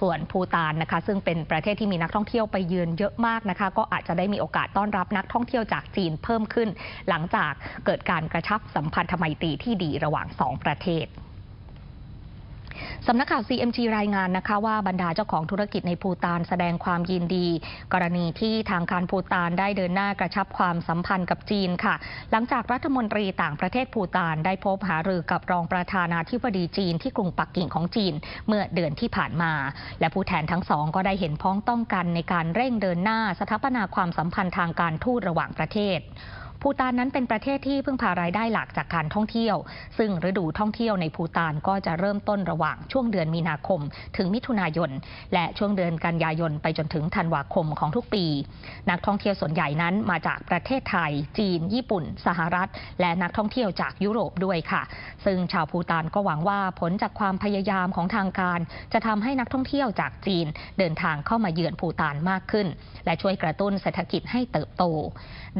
ส่วนภูตานนะคะ ซึ่งเป็นประเทศที่มีนักท่องเที่ยวไปเยือนเยอะมากนะคะ ก็อาจจะได้มีโอกาสต้อนรับนักท่องเที่ยวจากจีนเพิ่มขึ้น หลังจากเกิดการกระชับสัมพันธไมตรีที่ดีระหว่างสองประเทศ สำนักข่าว CMG รายงานนะคะว่าบรรดาเจ้าของธุรกิจในภูตานแสดงความยินดี กรณีที่ทางการภูตานได้เดินหน้ากระชับความสัมพันธ์กับจีนค่ะ หลังจากรัฐมนตรีต่างประเทศภูตานได้พบหารือกับรองประธานาธิบดีจีนที่กรุงปักกิ่งของจีนเมื่อเดือนที่ผ่านมา และผู้แทนทั้งสองก็ได้เห็นพ้องต้องกันในการเร่งเดินหน้าสถาปนาความสัมพันธ์ทางการทูตระหว่างประเทศ ภูตานนั้นเป็นประเทศที่พึ่งพารายได้หลักจากการท่องเที่ยว ซึ่งฤดูท่องเที่ยวในภูตานก็จะเริ่มต้นระหว่างช่วงเดือนมีนาคม ถึงมิถุนายน และช่วงเดือนกันยายนไปจนถึงธันวาคมของทุกปี นักท่องเที่ยวส่วนใหญ่นั้นมาจากประเทศไทย จีน ญี่ปุ่น สหรัฐ และนักท่องเที่ยวจากยุโรปด้วยค่ะ ซึ่งชาวภูตานก็หวังว่าผลจากความพยายามของทางการ จะทำให้นักท่องเที่ยวจากจีน เดินทางเข้ามาเยือนภูตานมากขึ้น และช่วยกระตุ้นเศรษฐกิจให้เติบโต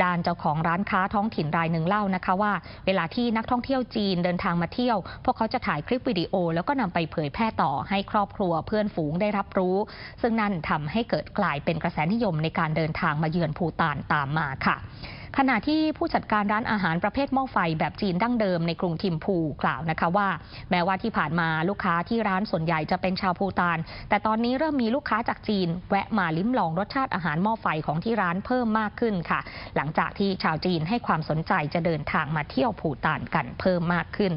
ด้านเจ้าของร้านค้าท้องถิ่นรายหนึ่งเล่านะคะว่า เวลาที่นักท่องเที่ยวจีนเดินทางมาเที่ยว พวกเขาจะถ่ายคลิปวิดีโอ แล้วก็นำไปเผยแพร่ต่อให้ครอบครัวเพื่อนฝูงได้รับรู้ ซึ่งนั่นทำให้เกิดกลายเป็นกระแสนิยมในการเดินทางมาเยือนภูตานตามมาค่ะ ขณะที่ผู้จัดการร้านอาหารประเภทหม้อไฟแบบจีนดั้งเดิมในกรุงทิมพูกล่าวนะคะว่า แม้ว่าที่ผ่านมาลูกค้าที่ร้านส่วนใหญ่จะเป็นชาวพูตาน แต่ตอนนี้เริ่มมีลูกค้าจากจีน แวะมาลิ้มลองรสชาติอาหารหม้อไฟของที่ร้านเพิ่มมากขึ้นค่ะ หลังจากที่ชาวจีนให้ความสนใจจะเดินทางมาเที่ยวพูตานกันเพิ่มมากขึ้น